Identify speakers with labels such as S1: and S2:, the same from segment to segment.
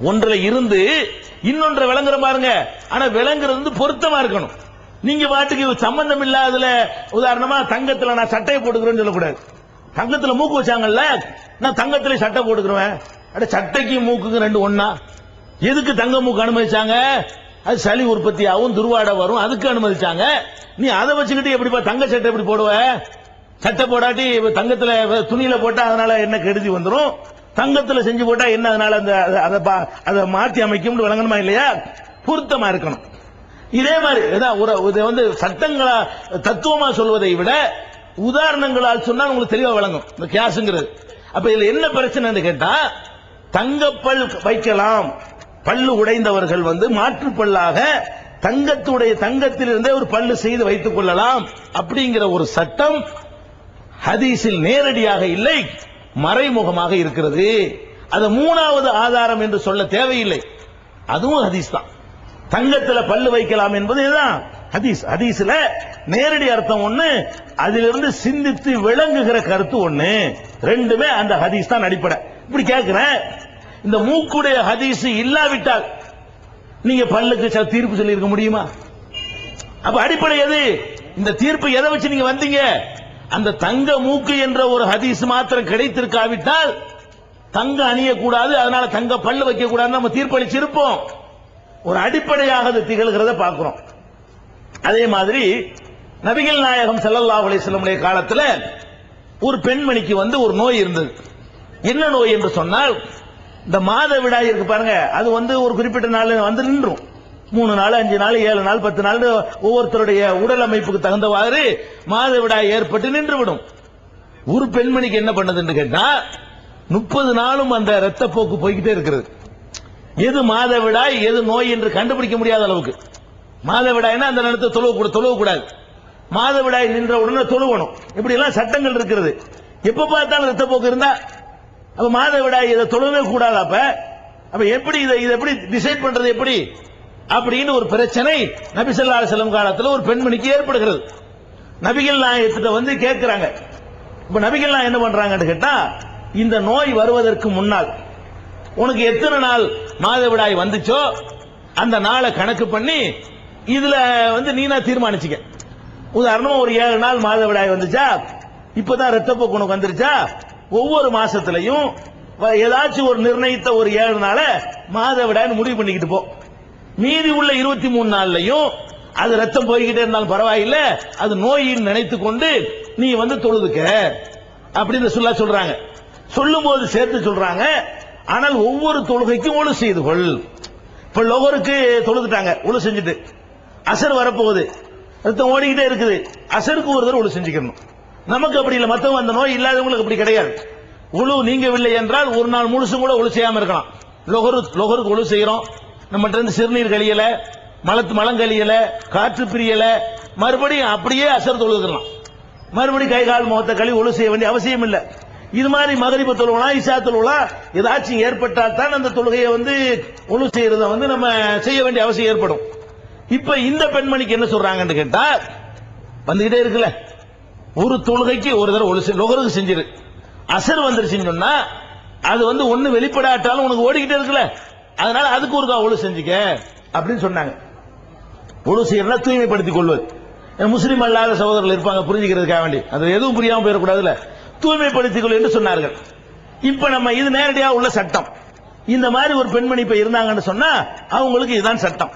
S1: ஒன்றில் இருந்து இன்னொன்றை விளங்குற பாருங்க. ஆனா விளங்குறது வந்து பொருத்தமா இருக்கணும். நீங்க பாட்டுக்கு சம்பந்தம் இல்லாததுல உதாரணமா தங்கத்துல நான் சட்டையை போட்டுக்கிறேன்னு சொல்லக்கூடாது. தங்கத்துல மூக்கு வச்சாங்கல்ல நான் தங்கத்துல சட்டை போட்டுக்கிறேன். அட சட்டைக்கு மூக்குக்கு ரெண்டு ஒண்ணா? எதுக்கு தங்க மூக்கு அனுமதிச்சாங்க? அது சளி உற்பத்தி ஆகும் துர்வாடை வரும் அதுக்கு அனுமதிச்சாங்க. நீ அதை வச்சுக்கிட்டு எப்படிப்பா தங்க சட்டை எப்படி போடுவ? சட்டை போடாட்டி தங்கத்துல துணியில போட்டா அதனால என்ன கெடுதி வந்துடும் தங்கத்துல செஞ்சு போட்டா என்ன அதனால அந்த அதை- அதை பா- அதை அமைக்கும் வழங்கணுமா இல்லையா? பொருத்தமா இருக்கணும். இதே மாதிரி இதான் ஒரு இது வந்து சட்டங்களா தத்துவமா சொல்வதை விட உதாரணங்களால் சொன்னால் உங்களுக்கு தெளிவா வழங்கும் இந்த கேஸுங்கிறது. அப்ப இதுல என்ன பிரச்சனை கேட்டா தங்கப்பல் வைக்கலாம். பல்லு உடைந்தவர்கள் வந்து மாற்றுப்பல்லாக தங்கத்துடைய தங்கத்திலிருந்தே ஒரு பல்லு செய்து வைத்துக் கொள்ளலாம். அப்படிங்கிற ஒரு சட்டம் ஹதீஸில் நேரடியாக இல்லை. மறைமுகமாக இருக்கிறது. அது மூணாவது ஆதாரம் என்று சொல்ல தேவையில்லை. அதுவும் ஹதீஸ் தான். தங்கத்துல பல்லு வைக்கலாம் என்பது இதுதான் ஹதீஸ். ஹதீஸ்ல நேரடி அர்த்தம் ஒண்ணு அதிலிருந்து சிந்தித்து விளங்குகிற கருத்து ஒண்ணு. ரெண்டுமே அந்த ஹதீஸ் தான் அடிப்படை. இப்படி கேட்கிறேன் இந்த மூக்குடைய ஹதீஸ் இல்லாவிட்டால் நீங்க பல்லுக்கு சில தீர்ப்பு சொல்லியிருக்க முடியுமா? அப்ப அடிப்படை எது? இந்த தீர்ப்பு எதை வச்சு நீங்க வந்தீங்க? அந்த தங்க மூக்கு என்ற ஒரு ஹதீஸ் மாத்திரம் கிடைத்திருக்காவிட்டால் தங்க அணியக்கூடாது அதனால தங்க பல்லு வைக்க கூடாது நம்ம தீர்ப்பளிச்சிருப்போம். ஒரு அடிப்படையாக அது திகழ்கிறத பார்க்கிறோம். அதே மாதிரி நபிகள் நாயகம் செல்லல்லா அலிஸ்லமுடைய காலத்தில் ஒரு பெண்மணிக்கு வந்து ஒரு நோய் இருந்தது. என்ன நோய் என்று சொன்னால் இந்த மாத விடாய் இருக்கு பாருங்க அது வந்து ஒரு குறிப்பிட்ட நாள் வந்து நின்றும். மூணு நாள் அஞ்சு நாள் ஏழு நாள் பத்து நாள் ஒவ்வொருத்தருடைய உடல் அமைப்புக்கு தகுந்தவாறு மாதவிடாய் ஏற்பட்டு நின்று விடும் ஒரு பெண்மணிக்கு என்ன பண்ணதுன்னு கேட்டா முப்பது நாளும் அந்த ரத்தப்போக்கு போய்கிட்டே இருக்கிறது. எது மாதவிடாய் எது நோய் என்று கண்டுபிடிக்க முடியாத அளவுக்கு. மாதவிடாய்னா அந்த நேரத்தை தொழுவ கூட தொழுவ கூடாது மாதவிடாய் நின்ற உடனே தொழுவணும். இப்படி எல்லாம் சட்டங்கள் இருக்கிறது. எப்ப பார்த்தாலும் ரத்தப்போக்கு இருந்தா அப்ப மாதவிடாய் இதை தொழவே கூடாது அப்ப. அப்ப எப்படி இதை இதை எப்படி டிசைட் பண்றது எப்படி? அப்படின்னு ஒரு பிரச்சனை நபி ஸல்லல்லாஹு அலைஹி ஒரு பெண்மணிக்கு ஏற்படுகிறது. நபிகள் நாயகத்திட்ட வந்து கேட்கிறாங்க. இப்ப நபிகள் நாயகம் என்ன பண்றாங்கன்னு கேட்டா இந்த நோய் வருவதற்கு முன்னால் உனக்கு எத்தனை நாள் மாதவிடாய் வந்துச்சோ அந்த நாளை கணக்கு பண்ணி இதுல வந்து நீனா தீர்மானிச்சுக்க. உதாரணமா ஒரு ஏழு நாள் மாதவிடாய் வந்துச்சா இப்பதான் ரத்தப்போக்கு உனக்கு வந்துருச்சா ஒவ்வொரு மாசத்திலையும் வ- ஏதாச்சும் ஒரு நிர்ணயித்த ஒரு ஏழு நாள மாதவிடாய்னு முடிவு பண்ணிக்கிட்டு போ. மீதி உள்ள இருபத்தி மூணு நாள்லையும் அது ரத்தம் போய்கிட்டே இருந்தாலும் பரவாயில்ல. அது நோயின்னு நினைத்து கொண்டு நீ வந்து தொழுதுக்க அப்படின்னு சொல்ல சொல்றாங்க. சொல்லும் போது சேர்த்து சொல்றாங்க. ஆனால் ஒவ்வொரு தொழுகைக்கும் ஒழு செய்து கொள். இப்ப லொகருக்கு தொழுதுட்டாங்க ஒழு செஞ்சுட்டு. அசர் வரப்போகுது. ரத்தம் ஓடிக்கிட்டே இருக்குது. அசருக்கு ஒரு தடவை ஒழு செஞ்சுக்கணும். நமக்கு அப்படி இல்லை. மத்தவங்க அந்த நோய் இல்லாதவங்களுக்கு அப்படி கிடையாது. உழு நீங்கவில்லை என்றால் ஒரு நாள் முழுசும் கூட ஒழு செய்யாம இருக்கலாம். லொகரு லொகருக்கு ஒழு செய்யறோம். நம்மகிட்ட இருந்து சிறுநீர் கழியல மலத்து மலம் கழியல காற்று பிரியல மறுபடியும் அப்படியே அசர் தொழுதுக்கலாம் மறுபடியும் கை கால் முகத்தை கழுவி ஒழு செய்ய வேண்டிய அவசியம் இல்லை. இது மாதிரி மகரிப்பு தொழுவலாம் இசா தொழுவலாம் ஏதாச்சும் ஏற்பட்டால் தான் அந்த தொழுகையை வந்து ஒழு செய்யறத வந்து நம்ம செய்ய வேண்டிய அவசியம் ஏற்படும். இப்ப இந்த பெண்மணிக்கு என்ன சொல்றாங்கன்னு கேட்டா வந்துகிட்டே இருக்குல்ல. ஒரு தொழுகைக்கு ஒரு தடவை ஒழு நுகருக்கு செஞ்சிரு. அசர் வந்துருச்சுன்னு சொன்னா அது வந்து ஒண்ணு வெளிப்படாட்டாலும் உனக்கு ஓடிக்கிட்டே இருக்குல்ல. அதனால அதுக்கு ஒரு ஒழு செஞ்சுக்க அப்படின்னு சொன்னாங்க. ஒழு செய்யறதுனா தூய்மைப்படுத்திக் கொள்வது. முஸ்லீம் அல்லாத சகோதரர்கள் இருப்பாங்க புரிஞ்சுக்கிறதுக்காக வேண்டி. அது எதுவும் புரியாம போயிடக்கூடாதுல தூய்மைப்படுத்திக் கொள் என்று சொன்னார்கள். இப்ப நம்ம இது நேரடியா உள்ள சட்டம். இந்த மாதிரி ஒரு பெண்மணி இப்ப இருந்தாங்கன்னு சொன்னா அவங்களுக்கு இதுதான் சட்டம்.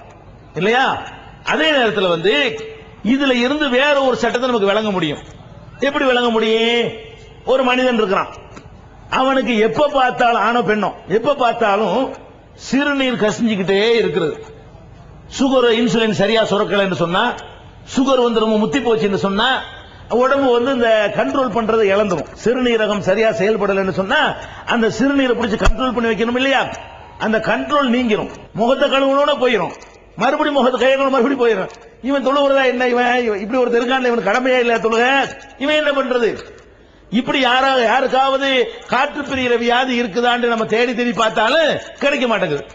S1: இல்லையா? அதே நேரத்தில் வந்து இதுல இருந்து வேற ஒரு சட்டத்தை நமக்கு விளங்க முடியும். எப்படி விளங்க முடியும்? ஒரு மனிதன் இருக்கிறான். அவனுக்கு எப்ப பார்த்தாலும் ஆணோ பெண்ணோ எப்ப பார்த்தாலும் சிறுநீர் கசிஞ்சுக்கிட்டே இருக்கிறது. சுகர் இன்சுலின் சரியா சுரக்கலைன்னு சொன்னா சுகர் வந்து ரொம்ப முத்தி போச்சுன்னு சொன்னா உடம்பு வந்து இந்த கண்ட்ரோல் பண்றது இழந்துரும். சிறுநீரகம் சரியா செயல்படலைன்னு சொன்னா அந்த சிறுநீரை பிடிச்சு கண்ட்ரோல் பண்ணி வைக்கணும் இல்லையா? அந்த கண்ட்ரோல் நீங்கிரும். முகத்தை கழுவுனோட போயிடும் மறுபடியும் முகத்தை கையங்களும் மறுபடியும் போயிடும் இவன் தொழுகிறதா என்ன இவன்? இப்படி ஒருத்தர் இருக்கான் இவன் கடமையா இல்ல தொழுக. இவன் என்ன பண்றது? இப்படி யாரா யாருக்காவது காற்று பிரிகிற வியாதி இருக்குதான்னு நம்ம தேடி தேடி பார்த்தாலும் கிடைக்க மாட்டேங்குது.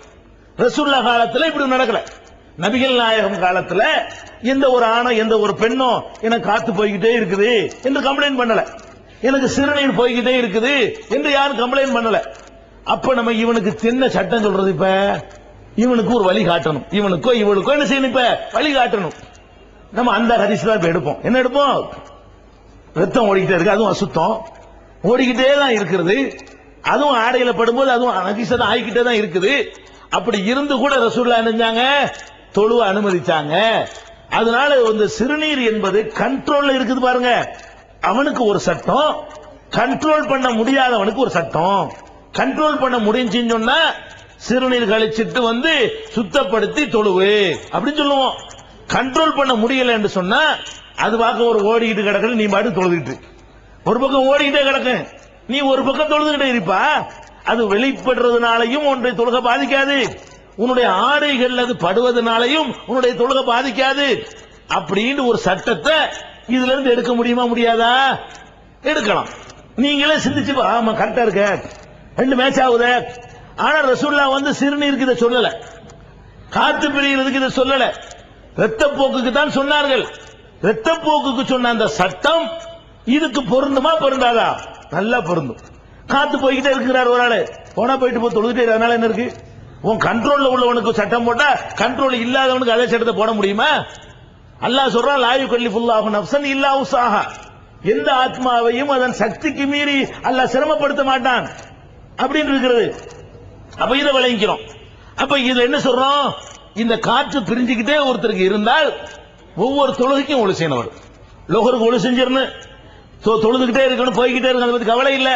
S1: ரசுல்லா காலத்துல இப்படி நடக்கல. நபிகள் நாயகம் காலத்துல எந்த ஒரு ஆணோ எந்த ஒரு பெண்ணோ எனக்கு காத்து போய்கிட்டே இருக்குது என்று கம்ப்ளைண்ட் பண்ணல. எனக்கு சிறுநீர் போய்கிட்டே இருக்குது என்று யாரும் கம்ப்ளைண்ட் பண்ணல. அப்ப நம்ம இவனுக்கு சின்ன சட்டம் சொல்றது இப்ப? இவனுக்கு ஒரு வழி காட்டணும். இவனுக்கோ இவனுக்கோ என்ன செய்யணும் இப்ப? வழி காட்டணும். நம்ம அந்த ஹரிசு தான் இப்ப எடுப்போம். என்ன எடுப்போம்? ரத்தம் ஓடிக்கிட்டே இருக்கு அதுவும் அசுத்தம். ஓடிக்கிட்டே தான் இருக்கிறது. அதுவும் ஆடையில படும்போது அதுவும் நகிசம் ஆகிக்கிட்டே தான் இருக்குது. அப்படி இருந்து கூட ரசூல்லா நினைஞ்சாங்க தொழுவ அனுமதிச்சாங்க. அதனால இந்த சிறுநீர் என்பது கண்ட்ரோல்ல இருக்குது பாருங்க. அவனுக்கு ஒரு சட்டம். கண்ட்ரோல் பண்ண முடியாதவனுக்கு ஒரு சட்டம். கண்ட்ரோல் பண்ண முடிஞ்சுன்னு சொன்னா சிறுநீர் கழிச்சிட்டு வந்து சுத்தப்படுத்தி தொழுவு. அப்படின்னு சொல்லுவோம். கண்ட்ரோல் பண்ண முடியல என்று சொன்னா அது பார்க்க ஒரு ஓடிக்கிட்டு கிடக்கு நீ பாட்டு தொழுதுட்டு ஒரு பக்கம் ஓடிக்கிட்டே கிடக்கு. நீ ஒரு பக்கம் தொழுதுகிட்டே இருப்பா. அது வெளிப்படுறதுனாலையும் உன்னுடைய தொழுகை பாதிக்காது. உன்னுடைய ஆடைகள் அது படுவதனாலையும் உன்னுடைய தொழுகை பாதிக்காது. அப்படின்னு ஒரு சட்டத்தை இதுல இருந்து எடுக்க முடியுமா முடியாதா? எடுக்கலாம். நீங்களே சிந்திச்சு பா, ஆமா கரெக்டா இருக்க. ரெண்டு மேட்ச் ஆகுதே. ஆனா ரசூல்லா வந்து சிறுநீருக்கு இதை சொல்லல. காத்து பிரிகிறதுக்கு இதை சொல்லல. ரத்தப்போக்குக்கு தான் சொன்னார்கள். ரத்தப்போக்குக்கு சொன்ன அந்த சட்டம் இதுக்கு பொருந்துமா பொருந்தாதா? நல்லா பொருந்தும். காத்து போய்கிட்டே இருக்கிறார் ஒரு ஆளு. போனா போயிட்டு போய் தொழுதுட்டே அதனால என்ன இருக்கு? உன் கண்ட்ரோல்ல உள்ளவனுக்கு சட்டம் போட்டா கண்ட்ரோல் இல்லாதவனுக்கு அதே சட்டத்தை போட முடியுமா? அல்லாஹ் சொல்றான் லாயு கல்லிஃபுல்லாஹு நப்சன் இல்லா உஸாஹா எந்த ஆத்மாவையும் அதன் சக்திக்கு மீறி அல்லாஹ் சிரமப்படுத்த மாட்டான். அப்படின்னு இருக்கிறது. அப்ப இதை விளங்கிக்கிறோம். அப்ப இதுல என்ன சொல்றோம்? இந்த காற்று பிரிஞ்சுக்கிட்டே ஒருத்தருக்கு இருந்தால் ஒவ்வொரு தொழுகைக்கும் ஒளி செய்யணும். அவர் லோகருக்கு ஒளி செஞ்சிடணும். தொழுதுகிட்டே இருக்கணும் போய்கிட்டே இருக்கணும் அதை பத்தி கவலை இல்ல.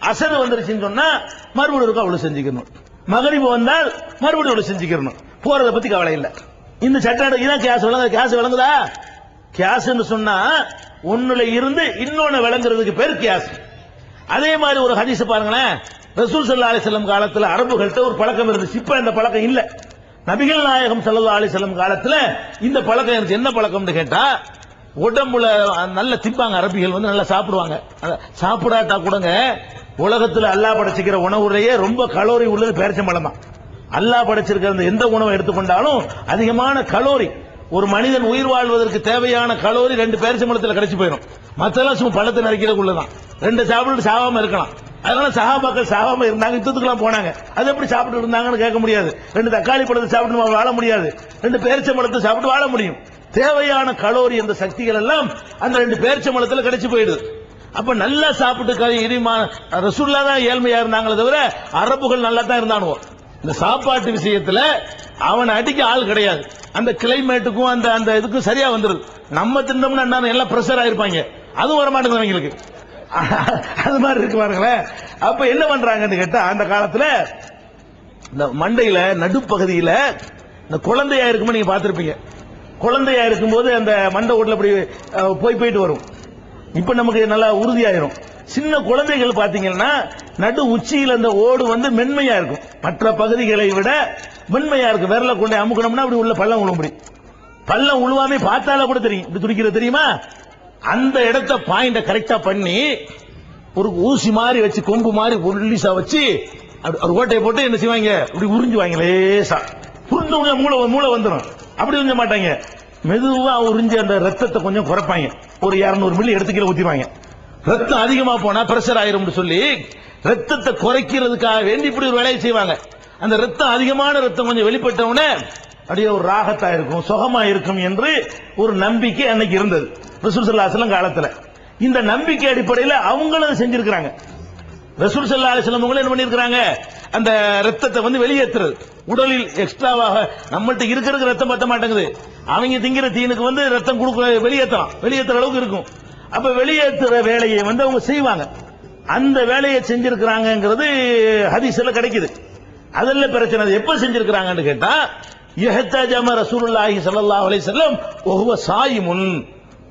S1: அசது வந்துருச்சுன்னு சொன்னா மறுபடியும் ஒருக்கா ஒளி செஞ்சுக்கணும். மகரிபு வந்தால் மறுபடியும் ஒளி செஞ்சுக்கணும் போறதை பத்தி கவலை இல்ல. இந்த சட்டம் இதான் கேஸ் விளங்க கேஸ் விளங்குதா? கேஸ்ன்னு சொன்னா ஒண்ணுல இருந்து இன்னொன்னு விளங்குறதுக்கு பேர் கேஸ். அதே மாதிரி ஒரு ஹதீஸ் பாருங்களேன். ரசூல் சல்லா அலைஹி காலத்தில் அரபுகள்கிட்ட ஒரு பழக்கம் இருந்துச்சு. இப்ப அந்த பழக்கம் இல்லை. நபிகள் நாயகம் ஸல்லல்லாஹு அலி செல்லம் காலத்துல இந்த பழக்கம் இருந்துச்சு. என்ன பழக்கம்னு கேட்டா உடம்புல நல்ல திப்பாங்க அரபிகள் வந்து நல்லா சாப்பிடுவாங்க. சாப்பிடாட்டா கூடங்க உலகத்துல அல்லாஹ் படைச்சிக்கிற உணவுலையே ரொம்ப கலோரி உள்ளது பேரிச்சம்பழம் தான் அல்லாஹ் படைச்சிருக்கிற அந்த எந்த உணவை எடுத்துக்கொண்டாலும் அதிகமான கலோரி ஒரு மனிதன் உயிர் வாழ்வதற்கு தேவையான கலோரி ரெண்டு பேரிச்சம்பழத்துல கிடைச்சி போயிடும் மற்றெல்லாம் சும்மா பழத்தை நறுக்கிறதுக்குள்ளதான். ரெண்டு சாப்பிட்டு சாவாம இருக்கலாம். அதனால சகாபாக்கள் சகாம இருந்தாங்க யுத்தத்துக்குலாம் போனாங்க. அது எப்படி சாப்பிட்டு இருந்தாங்கன்னு கேட்க முடியாது. ரெண்டு தக்காளி பழத்தை சாப்பிட்டு வாழ முடியாது. ரெண்டு பேரிச்சம்பழத்தை சாப்பிட்டு வாழ முடியும். தேவையான கலோரி அந்த சக்திகள் எல்லாம் அந்த ரெண்டு பேரிச்சம்பழத்துல கிடைச்சு போயிடுது. அப்ப நல்லா சாப்பிட்டு க- இனிமா ரசுல்லா தான் ஏழ்மையா இருந்தாங்களே தவிர அரபுகள் நல்லா தான் இருந்தானுவோ. இந்த சாப்பாட்டு விஷயத்துல அவன் அடிக்க ஆள் கிடையாது. அந்த கிளைமேட்டுக்கும் அந்த அந்த இதுக்கும் சரியா வந்துருது. நம்ம தின்னோம்னா என்ன எல்லாம் பிரஷர் ஆயிருப்பாங்க? அதுவும் வர மாட்டேங்குது அவங்களுக்கு. அது மாதிரி இருக்கு பாருங்களேன் அப்ப என்ன பண்றாங்கன்னு கேட்டா அந்த காலத்துல இந்த மண்டையில நடுப்பகுதியில இந்த குழந்தையா இருக்கும்போது நீங்க பாத்திருப்பீங்க குழந்தையா இருக்கும்போது அந்த மண்டை ஓட்டுல அப்படி போய் போயிட்டு வரும். இப்ப நமக்கு நல்லா உறுதியாயிரும். சின்ன குழந்தைகள் பாத்தீங்கன்னா நடு உச்சியில அந்த ஓடு வந்து மென்மையா இருக்கும். மற்ற பகுதிகளை விட மென்மையா இருக்கும். விரல கொண்டு அமுக்கணும்னா அப்படி உள்ள பள்ளம் உழுவும் முடியும் பள்ளம் உழுவாமே பார்த்தால கூட தெரியும். இப்படி துடிக்கிறது தெரியுமா? அந்த இடத்த பாயிண்ட கரெக்டா பண்ணி ஒரு ஊசி மாதிரி வச்சு கொம்பு மாதிரி உருளிசா வச்சு ஒரு ஓட்டையை போட்டு என்ன செய்வாங்க? இப்படி உறிஞ்சுவாங்க லேசா. உறிஞ்ச உடனே மூளை மூளை வந்துடும் அப்படி உறிஞ்ச மாட்டாங்க. மெதுவா உறிஞ்சு அந்த ரத்தத்தை கொஞ்சம் குறைப்பாங்க. ஒரு 200 மில்லி எடுத்து கீழே ஊத்திடுவாங்க. ரத்தம் அதிகமா போனா பிரஷர் ஆயிரும் சொல்லி ரத்தத்தை குறைக்கிறதுக்காக வேண்டி இப்படி ஒரு வேலையை செய்வாங்க. அந்த ரத்தம் அதிகமான ரத்தம் கொஞ்சம் வெளிப்பட்டவுடனே அப்படியே ஒரு ராகத்தா இருக்கும் சுகமா இருக்கும் என்று ஒரு நம்பிக்கை அன்னைக்கு இருந்தது. ரசூல் ஸல்லல்லாஹு அலைஹி இந்த நம்பிக்கை அடிப்படையில் அவங்களும் செஞ்சிருக்கிறாங்க. ரசூல் ஸல்லல்லாஹு அவங்களும் என்ன பண்ணிருக்காங்க அந்த ரத்தத்தை வந்து வெளியேற்றுறது. உடலில் எக்ஸ்ட்ராவாக நம்மள்ட்ட இருக்கிறதுக்கு ரத்தம் பத்த மாட்டேங்குது. அவங்க திங்கிற தீனுக்கு வந்து ரத்தம் கொடுக்க வெளியேற்றலாம் வெளியேற்றுற அளவுக்கு இருக்கும். அப்ப வெளியேற்றுற வேலையை வந்து அவங்க செய்வாங்க. அந்த வேலையை செஞ்சிருக்கிறாங்கிறது ஹதீஸ்ல கிடைக்குது. அதில் பிரச்சனை அது எப்ப செஞ்சிருக்கிறாங்கன்னு கேட்டா இஹ்தாஜம ரசூலுல்லாஹி ஸல்லல்லாஹு அலைஹி வஸல்லம் ஒஹுவ சாயிமுன்.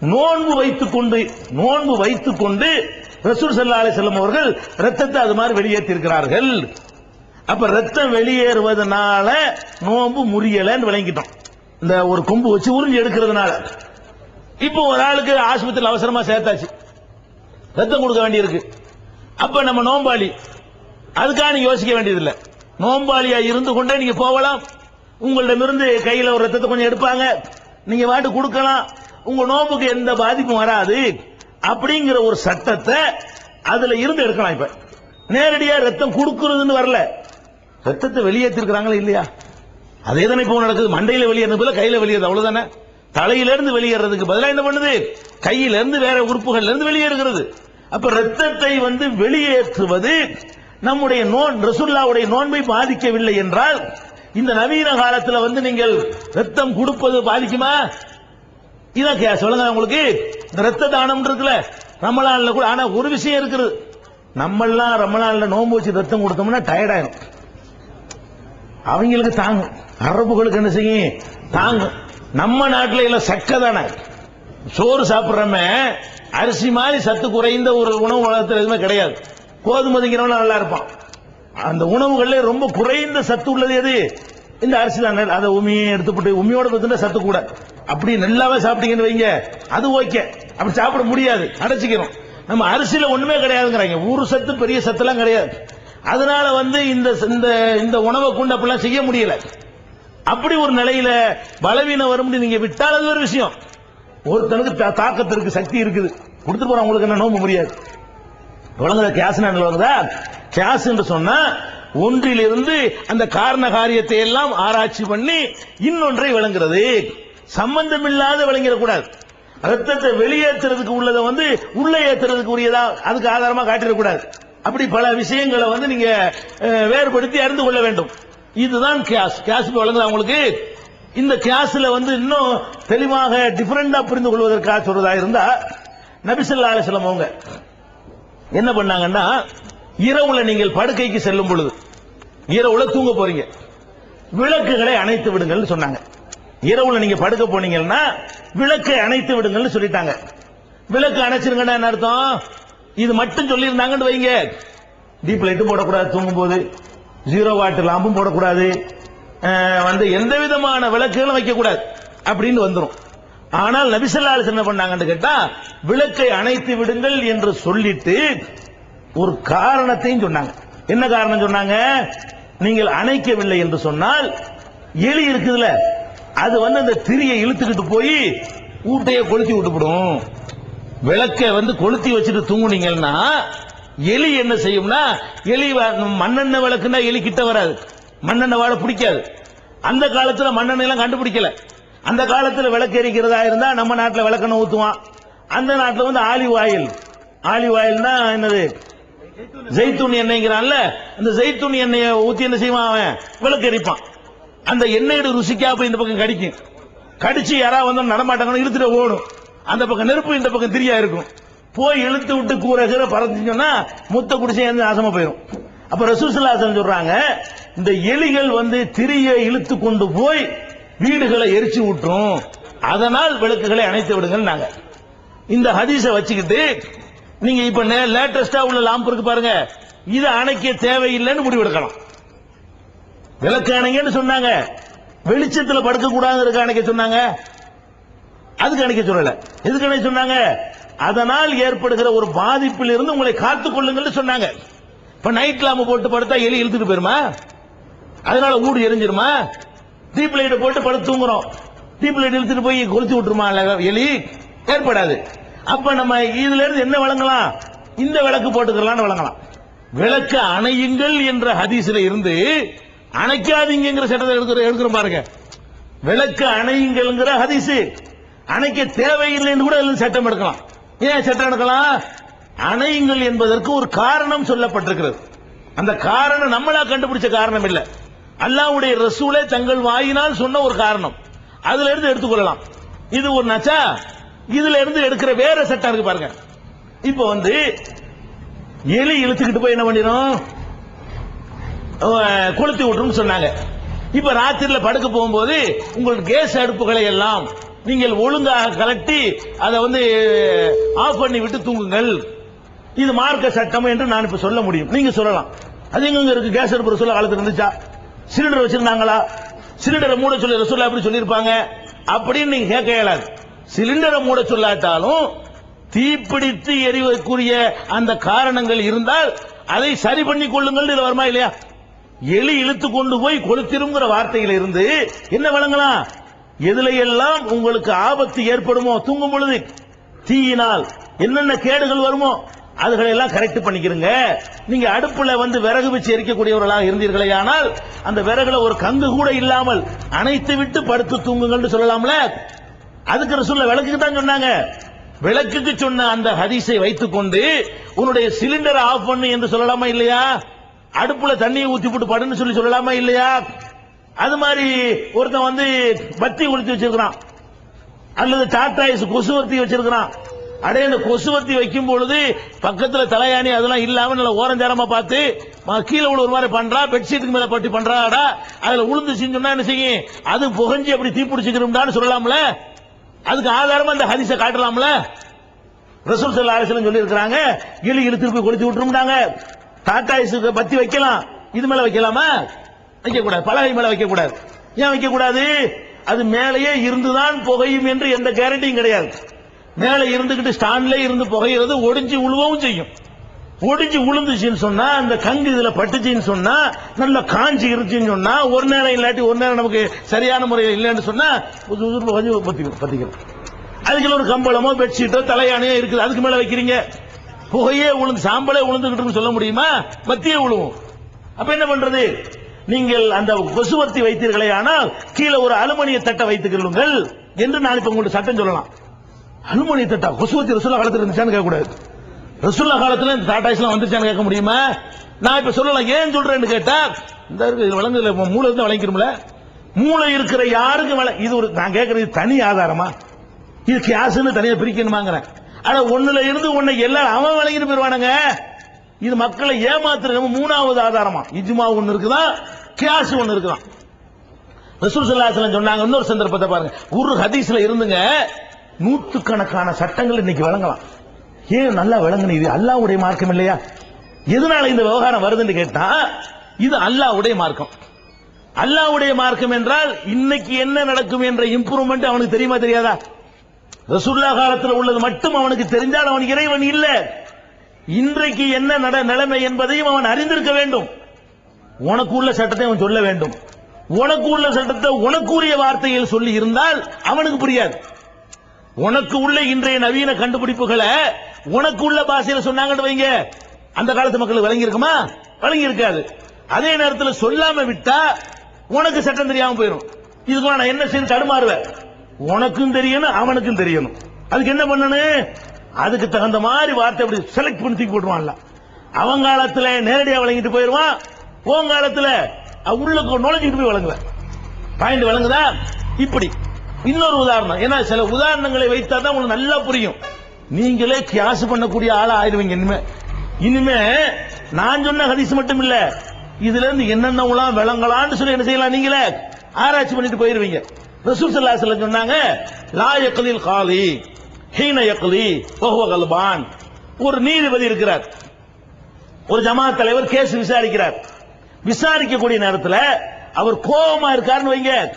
S1: நோன்பு வைத்துக் கொண்டு நோன்பு வைத்துக் கொண்டு ரசூல் ஸல்லல்லாஹு அலைஹி அவர்கள் ரத்தத்தை அது மாதிரி வெளியேற்றிருக்கிறார்கள். அப்ப ரத்தம் வெளியேறுவதனால நோன்பு முறியலன்னு விளங்கிட்டோம். இந்த ஒரு கொம்பு வச்சு உறிஞ்சி எடுக்கிறதுனால. இப்போ ஒரு ஆளுக்கு ஆஸ்பத்திரியில் அவசரமா சேர்த்தாச்சு. ரத்தம் கொடுக்க வேண்டியிருக்கு. அப்ப நம்ம நோம்பாளி அதுக்காக நீங்க யோசிக்க வேண்டியதில்லை. நோம்பாளியா இருந்து கொண்டே நீங்க போகலாம். உங்களிடமிருந்து கையில ஒரு ரத்தத்தை கொஞ்சம் எடுப்பாங்க. நீங்க வாட்டு கொடுக்கலாம். உங்க நோம்புக்கு எந்த பாதிப்பும் வராது அப்படிங்கிற ஒரு சட்டத்தை அதுல இருந்து எடுக்கலாம் இப்ப. நேரடியா ரத்தம் கொடுக்கறதுன்னு வரல. ரத்தத்தை வெளியேற்றிருக்கிறாங்களா இல்லையா? அதே தானே இப்போ நடக்குது. மண்டையில வெளியேறது போல கையில வெளியேறது அவ்வளவுதானே? தலையில இருந்து வெளியேறதுக்கு பதிலாக என்ன பண்ணுது? கையில இருந்து வேற உறுப்புகள்ல இருந்து வெளியேறுகிறது. அப்ப ரத்தத்தை வந்து வெளியேற்றுவது நம்முடைய நோன் ரசுல்லாவுடைய நோன்பை பாதிக்கவில்லை என்றால் இந்த நவீன காலத்தில் வந்து நீங்கள் ரத்தம் கொடுப்பது பாதிக்குமா? இதான் கே- சொல்லுங்க உங்களுக்கு? இந்த ரத்த தானம் இருக்குல்ல ரமலான்ல கூட ஆனா ஒரு விஷயம் இருக்குது. நம்மெல்லாம் ரமலான்ல நோன்பு வச்சு ரத்தம் கொடுத்தோம்னா டயர்டாயிரும் அவங்களுக்கு தாங்கும். அரபுகளுக்கு என்ன செய்யும்? தாங்கும். நம்ம நாட்டில் இல்ல சக்கை தானே சோறு சாப்பிடுறமே அரிசி மாதிரி சத்து குறைந்த ஒரு உணவு உலகத்தில் எதுவுமே கிடையாது. கோதுமை திங்கிறவன நல்லா இருப்பான். அந்த உணவுகள்ல ரொம்ப குறைந்த சத்து உள்ளது எது? இந்த அரிசி தான் அதை உமியை எடுத்துப்பட்டு உமியோட பத்தின சத்து கூட. அப்படி நல்லாவே சாப்பிட்டீங்கன்னு வைங்க. அது ஓகே. அப்படி சாப்பிட முடியாது. அடைச்சிக்கணும். நம்ம அரிசியில ஒண்ணுமே கிடையாதுங்கிறாங்க. ஊரு சத்து பெரிய சத்துலாம் கிடையாது. அதனால வந்து இந்த இந்த இந்த உணவை கொண்டு அப்படிலாம் செய்ய முடியல. அப்படி ஒரு நிலையில பலவீனம் வரும் நீங்க விட்டால் அது ஒரு விஷயம். ஒருத்தனுக்கு தா- தாக்கத்திற்கு சக்தி இருக்குது. கொடுத்துட்டு போற உங்களுக்கு என்ன நோம்ப முடியாது. வழங்குற கேஸ் வழங்குதா கேஸ் என்று சொன்னா ஒன்றிலிருந்து அந்த காரண காரியத்தை எல்லாம் ஆராய்ச்சி பண்ணி இன்னொன்றை சம்பந்தம் இல்லாத விளங்கிடக்கூடாது. ரத்தத்தை வெளியேற்றுறதுக்கு உள்ளதை வந்து உள்ளே ஏற்றுறதுக்கு உரியதா அதுக்கு ஆதாரமா காட்டிடக்கூடாது. அப்படி பல விஷயங்களை வந்து நீங்க வேறுபடுத்தி அறிந்து கொள்ள வேண்டும். இதுதான் கேஸ் கேஸ் வழங்குதா உங்களுக்கு இந்த கேஸ்ல வந்து இன்னும் தெளிவாக டிஃபரெண்டா புரிந்து கொள்வதற்காக சொல்றதா இருந்தா நபிசல்லா அலிஸ்லாம் அவங்க என்ன பண்ணாங்கன்னா இரவுல நீங்கள் படுக்கைக்கு செல்லும் பொழுது இரவுல தூங்க போறீங்க. விளக்குகளை அணைத்து விடுங்கள்னு சொன்னாங்க. இரவுல நீங்க படுக்க போனீங்கன்னா விளக்கை அணைத்து விடுங்கள்னு சொல்லிட்டாங்க. விளக்கு அணைச்சிருங்கன்னா என்ன அர்த்தம்? இது மட்டும் சொல்லியிருந்தாங்கன்னு வைங்க. டீப் லைட்டும் போடக்கூடாது தூங்கும் போது ஜீரோ வாட் லாம்பும் போடக்கூடாது. வந்து எந்த விதமான விளக்குகளும் வைக்கக்கூடாது. அப்படின்னு வந்துடும் ஆனால் நபிசல்லாஸ் என்ன பண்ணாங்கன்னு கேட்டா விளக்கை அணைத்து விடுங்கள் என்று சொல்லிட்டு ஒரு காரணத்தையும் சொன்னாங்க. என்ன காரணம் சொன்னாங்க? நீங்கள் அணைக்கவில்லை என்று சொன்னால் எலி இருக்குதுல்ல அது வந்து அந்த திரியை இழுத்துக்கிட்டு போய் ஊட்டைய கொளுத்தி விட்டுவிடும் விளக்கை வந்து கொளுத்தி வச்சுட்டு தூங்குனீங்கன்னா எலி என்ன செய்யும்னா எலி மண்ணெண்ணெய் விளக்குன்னா எலி கிட்ட வராது. மண்ணெண்ணெய் வாழ பிடிக்காது. அந்த காலத்துல மண்ணெண்ணெய் எல்லாம் கண்டுபிடிக்கல. அந்த காலத்துல விளக்கு எரிக்கிறதா இருந்தா நம்ம நாட்டுல விளக்கெண்ணெய் ஊத்துவான். அந்த நாட்டுல வந்து ஆலிவ் ஆயில். ஆலிவ் ஆயில்னா என்னது? ஜெய்தூன் எண்ணெய்ங்கிறான்ல அந்த ஜெய்தூன் எண்ணெயை ஊத்தி என்ன செய்வான் அவன்? விளக்கு எரிப்பான். அந்த எண்ணெயோட ருசிக்கா போய் இந்த பக்கம் கடிக்கும். கடிச்சு யாராவது வந்தா நடமாட்டாங்கன்னு இழுத்துட்டு ஓடும். அந்த பக்கம் நெருப்பு இந்த பக்கம் திரியா இருக்கும். போய் இழுத்து விட்டு கூரை கீரை பறந்துச்சோன்னா முத்த குடிசை வந்து நாசமா போயிடும் அப்ப ரசூசலாசன் சொல்றாங்க இந்த எலிகள் வந்து திரியை இழுத்து கொண்டு போய் வீடுகளை எரிச்சு விட்டுரும் அதனால் விளக்குகளை அணைத்து விடுங்கள் நாங்க இந்த ஹதீஸை வச்சுக்கிட்டு நீங்க இப்ப லேட்டஸ்டா உள்ள லாம்பு இருக்கு பாருங்க. இதை அணைக்க தேவையில்லைன்னு முடிவெடுக்கலாம். விளக்கு அணைங்கன்னு சொன்னாங்க. வெளிச்சத்துல படுக்க கூடாது அணைக்க சொன்னாங்க. அதுக்கு அணைக்க சொல்லல. எதுக்கு அணைக்க சொன்னாங்க? அதனால் ஏற்படுகிற ஒரு பாதிப்பில் இருந்து உங்களை காத்துக் கொள்ளுங்கள்னு சொன்னாங்க. இப்ப நைட் லாம்பு போட்டு படுத்தா எலி இழுத்துட்டு போயிருமா? அதனால ஊடு எரிஞ்சிருமா? தீப் லைட்டை போட்டு படுத்து தூங்குறோம். தீப் லைட் இழுத்துட்டு போய் கொளுத்து விட்டுருமா? எலி ஏற்படாது. அப்ப நம்ம இதுல இருந்து என்ன வழங்கலாம்? இந்த விளக்கு போட்டுக்கலாம்னு வழங்கலாம். விளக்கு அணையுங்கள் என்ற ஹதீஸ்ல இருந்து அணைக்காதீங்கிற சட்டத்தை எடுக்கிற எடுக்கிறோம் பாருங்க. விளக்கு அணையுங்கள்ங்கிற ஹதிசு அணைக்க தேவையில்லைன்னு கூட சட்டம் எடுக்கலாம். ஏன் சட்டம் எடுக்கலாம்? அணையுங்கள் என்பதற்கு ஒரு காரணம் சொல்லப்பட்டிருக்கிறது. அந்த காரணம் நம்மளா கண்டுபிடிச்ச காரணம் இல்ல. அல்லாவுடைய ரசூலை தங்கள் வாயினால் சொன்ன ஒரு காரணம். அதுல இருந்து எடுத்துக்கொள்ளலாம் இது ஒரு நச்சா? இதுல இருந்து எடுக்கிற வேற சட்டம் இருக்கு பாருங்க. இப்போ வந்து எலி இழுத்துக்கிட்டு போய் என்ன பண்ணிடும்? கொளுத்தி விட்டுரும் சொன்னாங்க. இப்ப ராத்திரில படுக்க போகும்போது உங்கள் கேஸ் அடுப்புகளை எல்லாம் நீங்கள் ஒழுங்காக கலட்டி அதை வந்து ஆஃப் பண்ணி விட்டு தூங்குங்கள். இது மார்க்க சட்டம் என்று நான் இப்ப சொல்ல முடியும். நீங்க சொல்லலாம். அது எங்க இருக்கு? கேஸ் அடுப்பு சொல்ல காலத்துல இருந்துச்சா? சிலிண்டர் வச்சிருந்தாங்களா? சிலிண்டரை மூட சொல்லி ரசூல்லா எப்படி சொல்லியிருப்பாங்க? அப்படின்னு நீங்க கேட்க இயலாது. சிலிண்டரை மூட சொல்லாட்டாலும் தீப்பிடித்து எரிவதற்குரிய அந்த காரணங்கள் இருந்தால் அதை சரி பண்ணி கொள்ளுங்கள் இது வருமா இல்லையா? எலி இழுத்து கொண்டு போய் கொளுத்திருங்கிற வார்த்தையில இருந்து என்ன வழங்கலாம் எதுல எல்லாம் உங்களுக்கு ஆபத்து ஏற்படுமோ? தூங்கும் பொழுது தீயினால் என்னென்ன கேடுகள் வருமோ அதுகளை எல்லாம் கரெக்ட் பண்ணிக்கிறங்க நீங்க அடுப்புல வந்து விறகு வச்சு எரிக்கக்கூடியவர்களாக இருந்தீர்களே ஆனால் அந்த விறகுல ஒரு கங்கு கூட இல்லாமல் அணைத்து விட்டு படுத்து தூங்குங்கள்னு சொல்லலாம்ல? அதுக்கு ரசூல்ல விளக்குக்கு தான் சொன்னாங்க. விளக்குக்கு சொன்ன அந்த ஹதீஸை வைத்துக்கொண்டு உன்னுடைய சிலிண்டரை ஆஃப் பண்ணு என்று சொல்லலாமா இல்லையா? அடுப்புல தண்ணியை ஊத்தி போட்டு படுன்னு சொல்லி சொல்லலாமா இல்லையா? அது மாதிரி ஒருத்தன் வந்து பத்தி குளித்து வச்சிருக்கிறான். அல்லது டாட்டாய்ஸ் கொசுவர்த்தி வச்சிருக்கிறான். அடே இந்த கொசுவர்த்தி வைக்கும் பொழுது பக்கத்துல தலையாணி அதெல்லாம் இல்லாம நல்ல ஓரஞ்சாரமா பார்த்து கீழே உள்ள ஒரு மாதிரி பண்றா பெட்ஷீட்டுக்கு மேல பட்டி பண்றாடா அதுல உளுந்து செஞ்சோம்னா என்ன செய்யும்? அது புகஞ்சு அப்படி தீப்பிடிச்சுக்கிறோம்டான்னு சொல்லலாம்ல? அதுக்கு ஆதாரமா இந்த ஹரிச காட்டலாம்ல? ரசூல் சல்லா அலிஸ்லம் சொல்லி இருக்கிறாங்க கிளி கிளி திருப்பி கொளுத்தி டாடா டாட்டாய்ஸுக்கு பத்தி வைக்கலாம். இது மேல வைக்கலாமா? வைக்க கூடாது பலகை மேல வைக்க கூடாது ஏன் வைக்க கூடாது அது மேலேயே இருந்துதான் புகையும் என்று எந்த கேரண்டியும் கிடையாது. மேலே இருந்துகிட்டு ஸ்டாண்ட்ல இருந்து புகையிறது ஒடிஞ்சு உழுவவும் செய்யும். ஒடிஞ்சு உளுந்துச்சுன்னு சொன்னா அந்த கங்கு இதுல பட்டுச்சுன்னு சொன்னா நல்ல காஞ்சி இருந்துச்சுன்னு சொன்னா ஒரு நேரம் இல்லாட்டி ஒரு நேரம் நமக்கு சரியான முறையில் இல்லைன்னு சொன்னா உது கொஞ்சம் பத்தி பத்திக்கிறோம் அதுக்குள்ள ஒரு கம்பளமோ பெட்ஷீட்டோ தலையானையோ இருக்குது. அதுக்கு மேல வைக்கிறீங்க. புகையே உளுந்து சாம்பலே உளுந்துகிட்டு சொல்ல முடியுமா? மத்தியே உழுவும். அப்ப என்ன பண்றது? நீங்கள் அந்த கொசுவர்த்தி வைத்தீர்களே ஆனால் கீழே ஒரு அலுமினிய தட்டை வைத்துக் கொள்ளுங்கள் என்று நான் இப்ப உங்களுக்கு சட்டம் சொல்லலாம். அலுமினிய தட்டா? கொசுவர்த்தி ரசுல்லா காலத்தில் இருந்துச்சான்னு கேட்க கூடாது ரசூல்லா காலத்துல இந்த டாடாஸ் எல்லாம் கேட்க முடியுமா? நான் இப்ப சொல்லலாம் ஏன் சொல்றேன்னு கேட்டா இந்த இருக்கு மூளை இருந்து வழங்கிரும்ல மூளை இருக்கிற யாருக்கு இது ஒரு நான் கேட்கறது தனி ஆதாரமா? இது கேஸ்னு தனியா பிரிக்கணுமாங்கிறேன். ஆனா ஒண்ணுல இருந்து ஒண்ணு எல்லாரும் அவன் வழங்கிட்டு போயிருவானுங்க. இது மக்களை ஏமாத்துறது மூணாவது ஆதாரமா. இஜ்மா ஒண்ணு இருக்குதா? கியாஸ் ஒண்ணு இருக்குதான். ரசூல் ஸல்லல்லாஹு சொன்னாங்க இன்னொரு சந்தர்ப்பத்தை பாருங்க. ஒரு ஹதீஸ்ல இருந்துங்க நூற்றுக்கணக்கான சட்டங்கள் இன்னைக்கு வழங்கலாம் ஏன் நல்லா விளங்குன இது அல்லாவுடைய மார்க்கம் இல்லையா? எதனால இந்த விவகாரம் வருதுன்னு கேட்டா இது அல்லாவுடைய மார்க்கம். அல்லாவுடைய மார்க்கம் என்றால் இன்னைக்கு என்ன நடக்கும் என்ற இம்ப்ரூவ்மெண்ட் அவனுக்கு தெரியுமா தெரியாதா? ரசூல்லா காலத்தில் உள்ளது மட்டும் அவனுக்கு தெரிஞ்சால் அவன் இறைவன் இல்ல. இன்றைக்கு என்ன நட நிலைமை என்பதையும் அவன் அறிந்திருக்க வேண்டும். உனக்கு உள்ள சட்டத்தை அவன் சொல்ல வேண்டும். உனக்கு உள்ள சட்டத்தை உனக்குரிய வார்த்தையில் சொல்லி இருந்தால் அவனுக்கு புரியாது. உனக்கு உள்ள இன்றைய நவீன கண்டுபிடிப்புகளை உனக்கு உள்ள பாஷையில சொன்னாங்கன்னு வைங்க. அந்த காலத்து மக்களுக்கு வழங்கி இருக்குமா வழங்கி இருக்காது அதே நேரத்தில் சொல்லாம விட்டா உனக்கு சட்டம் தெரியாம போயிடும் இதுக்கு நான் என்ன செய்து தடுமாறுவேன்? உனக்கும் தெரியணும் அவனுக்கும் தெரியணும். அதுக்கு என்ன பண்ணணும்? அதுக்கு தகுந்த மாதிரி வார்த்தை அப்படி செலக்ட் பண்ணி தூக்கி போடுவான்ல அவன் காலத்துல நேரடியா வழங்கிட்டு போயிருவான். உன் காலத்துல உள்ள நுழைஞ்சிட்டு போய் வழங்குவேன். பாயிண்ட் வழங்குதா இப்படி. இன்னொரு உதாரணம். ஏன்னா சில உதாரணங்களை வைத்தா தான் உங்களுக்கு நல்லா புரியும். நீங்களே கியாசு பண்ணக்கூடிய ஆளா ஆயிடுவீங்க இனிமே. இனிமே நான் சொன்ன ஹதீஸ் மட்டும் இல்ல. இதுல இருந்து என்னென்ன உலாம் சொல்லி என்ன செய்யலாம் நீங்களே? ஆராய்ச்சி பண்ணிட்டு போயிருவீங்க. ரசூல் ஸல்லல்லாஹு சொன்னாங்க லா யக்லில் காலி ஹீன யக்லி வஹுவ கல்பான். ஒரு நீதிபதி இருக்கிறார். ஒரு ஜமாத் தலைவர் கேஸ் விசாரிக்கிறார். விசாரிக்கக்கூடிய நேரத்தில் அவர் கோபமா இருக்காருன்னு வைங்க.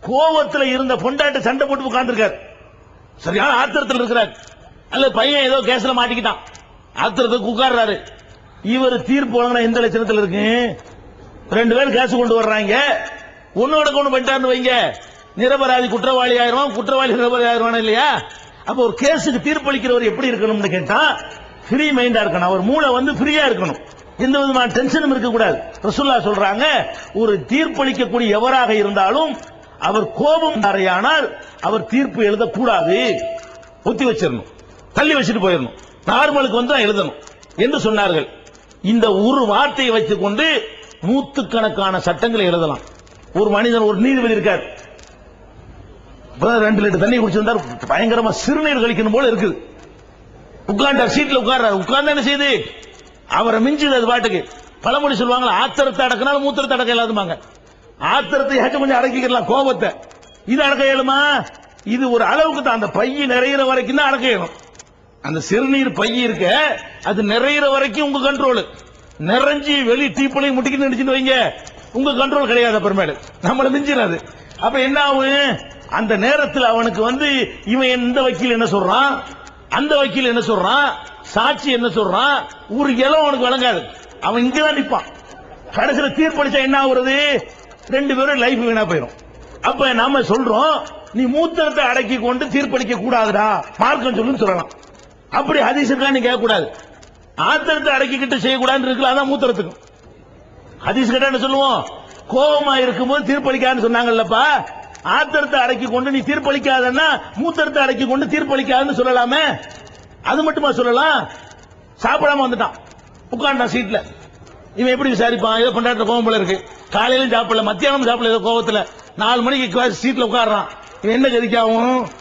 S1: கோபத்தில் இருந்த பொண்டாட்டு சண்டை போட்டு உட்கார்ந்துருக்கார். சரியான ஆத்திரத்தில் இருக்கிறார். அல்ல பையன் ஏதோ கேஸ்ல மாட்டிக்கிட்டான். ஆத்திரத்துக்கு உட்கார்றாரு. இவர் தீர்ப்பு வழங்கின எந்த லட்சணத்தில் இருக்கு? ரெண்டு பேரும் கேஸ் கொண்டு வர்றாங்க. உன்னோட கொண்டு பண்ணிட்டாருன்னு வைங்க. நிரபராதி குற்றவாளி ஆயிரும் குற்றவாளி நிரபராதி ஆயிரும் இல்லையா? அப்ப ஒரு கேஸுக்கு தீர்ப்பளிக்கிறவர் எப்படி இருக்கணும்னு கேட்டா ஃப்ரீ மைண்டா இருக்கணும். அவர் மூளை வந்து ஃப்ரீயா இருக்கணும். எந்த விதமான டென்ஷனும் இருக்கக்கூடாது. ரசுல்லா சொல்றாங்க ஒரு தீர்ப்பளிக்கக்கூடிய எவராக இருந்தாலும் அவர் கோபம் அறையானால் அவர் தீர்ப்பு எழுதக்கூடாது. ஒத்தி வச்சிடணும் தள்ளி வச்சுட்டு போயிடணும் நார்மலுக்கு வந்து தான் எழுதணும். என்று சொன்னார்கள். இந்த ஒரு வார்த்தையை வைத்துக்கொண்டு நூத்துக்கணக்கான சட்டங்களை எழுதலாம். ஒரு மனிதன் ஒரு நீதிபதி இருக்கார். பிரதர் ரெண்டு லிட்டர் தண்ணி குடிச்சிருந்தார் பயங்கரமா சிறுநீர் கழிக்கணும் போல இருக்குது. உட்கார்ந்தார் சீட்ல உட்கார்றாரு. உட்கார்ந்து என்ன செய்யுது அவரை மிஞ்சுது அது பாட்டுக்கு. பழமொழி சொல்லுவாங்க ஆத்திரத்தை அடக்கினாலும் மூத்திரத்தை அடக்க இல்லாதுமாங்க ஆத்திரத்தை ஏற்ற கொஞ்சம் அடக்கிக்கலாம் கோபத்தை. இது அடக்க இயலுமா? இது ஒரு அளவுக்கு தான். அந்த பைய நிறையிற வரைக்கும் தான் அடக்க இயலும். அந்த சிறுநீர் பைய இருக்க அது நிறையிற வரைக்கும் உங்க கண்ட்ரோல் நிறைஞ்சி வெளி தீப்பொழி முட்டிக்கிட்டு நினைச்சுன்னு வைங்க. உங்க கண்ட்ரோல் கிடையாது அப்புறமேலு. நம்மளை மிஞ்சிடாது. அப்ப என்ன ஆகும்? அந்த நேரத்தில் அவனுக்கு வந்து இவன் இந்த வக்கீல் என்ன சொல்றான்? அந்த வக்கீல் என்ன சொல்றான்? சாட்சி என்ன சொல்றான்? ஒரு இலம் அவனுக்கு வழங்காது அவன் இங்கதான் நிற்பான் கடைசியில் தீர்ப்பளிச்சா என்ன ஆகுறது? ரெண்டு பேரும் லைஃப் வீணா போயிடும் அப்ப நாம சொல்றோம் நீ மூத்திரத்தை அடக்கி கொண்டு தீர்ப்பளிக்க கூடாதுடா. மார்க்கம் சொல்லுன்னு சொல்லலாம். அப்படி ஹதீஸ் இருக்கா நீ கேட்கக்கூடாது. ஆத்திரத்தை அடக்கிக்கிட்டு செய்யக்கூடாதுன்னு இருக்கலாம் அதான் மூத்திரத்துக்கும். ஹதீஸ் கேட்டா என்ன சொல்லுவோம்? கோபமா இருக்கும்போது தீர்ப்பளிக்கான்னு சொன்னாங்கல்லப்பா. ஆத்திரத்தை அடக்கி கொண்டு நீ தீர்ப்பளிக்காதன்னா மூத்தரத்தை அடக்கி கொண்டு தீர்ப்பளிக்காதுன்னு சொல்லலாமே? அது மட்டுமா சொல்லலாம்? சாப்பிடாம வந்துட்டான். உட்காண்டான் சீட்ல. இவன் எப்படி விசாரிப்பான்? ஏதோ கொண்டாட்ட கோவம் போல இருக்கு. காலையிலும் சாப்பிடல மத்தியானம் சாப்பிடல ஏதோ கோவத்துல நாலு மணிக்கு சீட்ல உட்காடுறான் இவன் என்ன கதிக்காவும்?